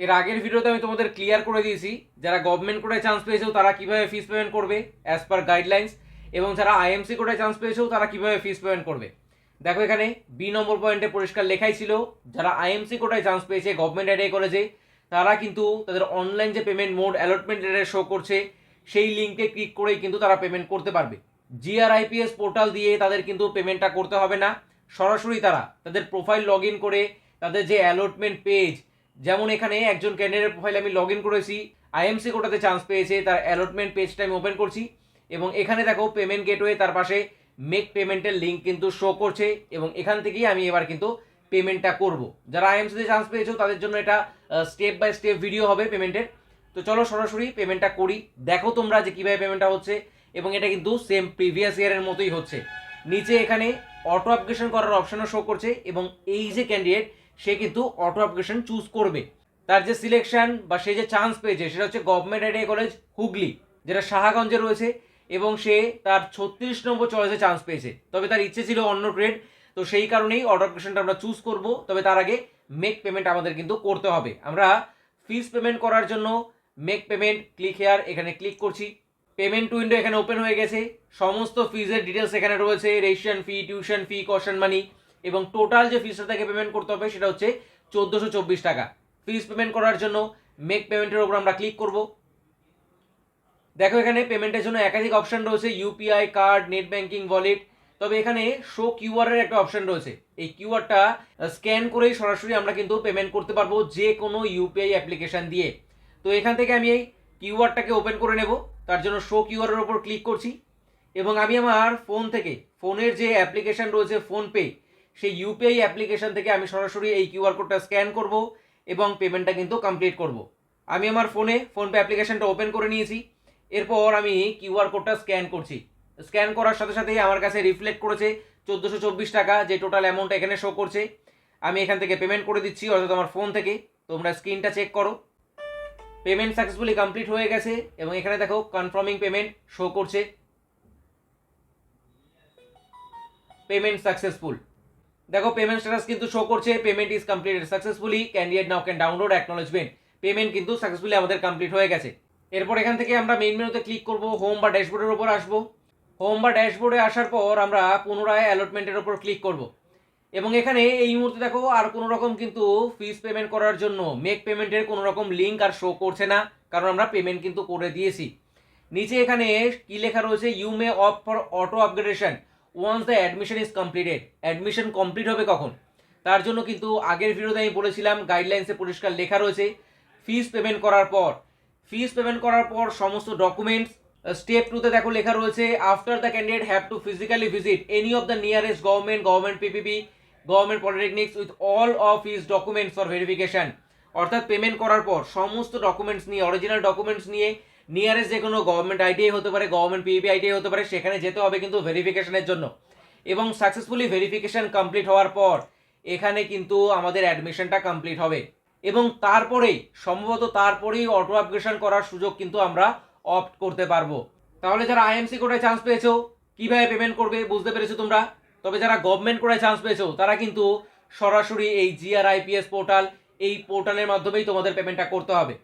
এর আগের ভিডিওতে আমি তোমাদের ক্লিয়ার করে দিয়েছি, যারা গভর্নমেন্ট কোটায় চান্স পেয়েছ তারা কীভাবে ফিস পেমেন্ট করবে অ্যাজ পার গাইডলাইন্স এবং যারা আইএমসি কোটায় চান্স পেয়েছ তারা কীভাবে ফিস পেমেন্ট করবে। দেখো এখানে বি নম্বর পয়েন্টে পরিষ্কার লেখাই ছিল, যারা আইএমসি কোটায় চান্স পেয়েছে গভর্নমেন্ট আইডিয়াই কলেজে তারা কিন্তু তাদের অনলাইন যে পেমেন্ট মোড অ্যালটমেন্ট শো করছে, সেই লিঙ্কে ক্লিক করেই কিন্তু তারা পেমেন্ট করতে পারবে। জিআরআইপিএস পোর্টাল দিয়ে তাদের কিন্তু পেমেন্টটা করতে হবে না। সরাসরি তারা তাদের প্রোফাইল লগ ইন করে তাদের যে অ্যালটমেন্ট পেজ যেমন এখানে একজন ক্যান্ডিডেট প্রোফাইল আমি লগ ইন করেছি আইএমসি কোটাতে চান্স পেয়েছে, তার অ্যালটমেন্ট পেজটা আমি ওপেন করছি, এবং এখানে দেখো পেমেন্ট গেটওয়ে তার পাশে মেক পেমেন্টের লিঙ্ক কিন্তু শো করছে, এবং এখান থেকেই আমি এবার কিন্তু পেমেন্টটা করব। যারা আইএমসিতে চান্স পেয়েছ, তাদের জন্য এটা স্টেপ বাই স্টেপ ভিডিও হবে পেমেন্টের তো চলো সরাসরি পেমেন্টটা করি, দেখো তোমরা যে কীভাবে পেমেন্টটা হচ্ছে, এবং এটা কিন্তু সেম প্রিভিয়াস ইয়ারের মতোই হচ্ছে। নিচে এখানে অটো অ্যাপ্লিকেশন করার অপশনও শো করছে, এবং এই যে ক্যান্ডিডেট সে কিন্তু অটো অ্যাপ্লিকেশন চুজ করবে। তার যে সিলেকশন বা সে যে চান্স পেয়েছে, সেটা হচ্ছে গভর্নমেন্ট আইডিয়া কলেজ হুগলি, যেটা সাহাগঞ্জে রয়েছে এবং সে তার ছত্রিশ নম্বর চয়েসে চান্স পেয়েছে। তবে তার ইচ্ছে ছিল অন্য গ্রেড তো সেই কারণেই অটো অ্যাপ্লিকেশনটা আমরা চুজ করব। তবে তার আগে মেক পেমেন্ট আমাদের কিন্তু করতে হবে। আমরা ফিস পেমেন্ট করার জন্য মেক পেমেন্ট ক্লিক হেয়ার এখানে ক্লিক করছি। পেমেন্ট উইন্ডো এখানে ওপেন হয়ে গেছে। সমস্ত ফিজের ডিটেলস এখানে রয়েছে। Registration fee tuition fee caution money এবং টোটাল যে ফিসটা তাকে পেমেন্ট করতে হবে সেটা হচ্ছে চোদ্দোশো চব্বিশ টাকা। ফিস পেমেন্ট করার জন্য মেক পেমেন্টের উপর আমরা ক্লিক করব। দেখো এখানে পেমেন্টের জন্য একাধিক অপশন রয়েছে UPI card net banking wallet তবে এখানে শো কিউআর এর একটা অপশন রয়েছে। এই কিউআরটা স্ক্যান করেই সরাসরি আমরা কিন্তু পেমেন্ট করতে পারব যে কোনো ইউপিআই অ্যাপ্লিকেশন দিয়ে। তো এখান থেকে আমি এই কিউআরটাকে ওপেন করে নেব। তার জন্য শো কিউআর ওপর ক্লিক করছি। এবং আমি আমার ফোন থেকে ফোনের যে অ্যাপ্লিকেশন রয়েছে ফোনপে সেই ইউপিআই অ্যাপ্লিকেশন থেকে আমি সরাসরি এই কিউআর কোডটা স্ক্যান করব এবং পেমেন্টটা কিন্তু কমপ্লিট করব। আমি আমার ফোনে ফোনপে অ্যাপ্লিকেশনটা ওপেন করে নিয়েছি। এরপর আমি কিউআর কোডটা স্ক্যান করছি। স্ক্যান করার সাথে সাথেই আমার কাছে রিফ্লেক্ট করেছে চোদ্দোশো চব্বিশ টাকা, যে টোটাল অ্যামাউন্ট এখানে শো করছে। আমি এখান থেকে পেমেন্ট করে দিচ্ছি, অর্থাৎ আমার ফোন থেকে। তোমরা স্ক্রিনটা চেক করো। পেমেন্ট সাকসেসফুলি কমপ্লিট হয়ে গেছে এবং এখানে দেখো কনফার্মিং পেমেন্ট শো করছে। পেমেন্ট সাকসেসফুল দেখো পেমেন্ট স্ট্যাটাস কিন্তু শো করছে payment is completed successfully candidate now can download acknowledgement payment কিন্তু সাকসেসফুলি আমাদের কমপ্লিট হয়ে গেছে। এরপর এখান থেকে আমরা মেইন মেনুতে ক্লিক করব হোম বা ড্যাশবোর্ডের উপর আসব। হোম বা ড্যাশবোর্ডে আসার পর আমরা পুনরায় অ্যালটমেন্টের উপর ক্লিক করব। এবং এখানে এই মুহূর্তে দেখো, আর কোনো রকম কিন্তু ফিস পেমেন্ট করার জন্য মেক পেমেন্টের কোনো রকম লিঙ্ক আর শো করছে না, কারণ আমরা পেমেন্ট কিন্তু করে দিয়েছি। নিচে এখানে কি লেখা রয়েছে you may opt for auto upgradation once the admission is completed admission complete হবে কখন? তার জন্য কিন্তু আগের ভিডিওতে আমি বলেছিলাম গাইডলাইন্সে পরিষ্কার লেখা রয়েছে ফিস পেমেন্ট করার পর ফিস পেমেন্ট করার পর সমস্ত ডকুমেন্টস স্টেপ টুতে দেখো লেখা রয়েছে after the candidate have to physically visit any of the nearest government government PPP government polytechnics with all of his documents for verification অর্থাৎ পেমেন্ট করার পর সমস্ত ডকুমেন্টস নিয়ে অরিজিনাল ডকুমেন্টস নিয়ে নিয়ারেস্ট যে কোনো গভর্নমেন্ট আইডিআই হতে পারে গভর্নমেন্ট পিপিপি আইডিআই হতে পারে, সেখানে যেতে হবে কিন্তু ভেরিফিকেশনের জন্য। এবং সাকসেসফুলি ভেরিফিকেশন কমপ্লিট হওয়ার পর, এখানে কিন্তু আমাদের অ্যাডমিশনটা কমপ্লিট হবে। এবং তারপরেই, সম্ভবত তারপরেই অটো অ্যাপ্লিকেশন করার সুযোগ কিন্তু আমরা অপ্ট করতে পারব। তাহলে যারা আইএমসি কোটায় চান্স পেয়েছ, কীভাবে পেমেন্ট করবে বুঝতে পেরেছ তোমরা? তবে যারা গভর্নমেন্ট কোটায় চান্স পেয়েছ, তারা কিন্তু সরাসরি এই জিআরআইপিএস পোর্টাল এই পোর্টালের মাধ্যমেই তোমাদের পেমেন্টটা করতে হবে।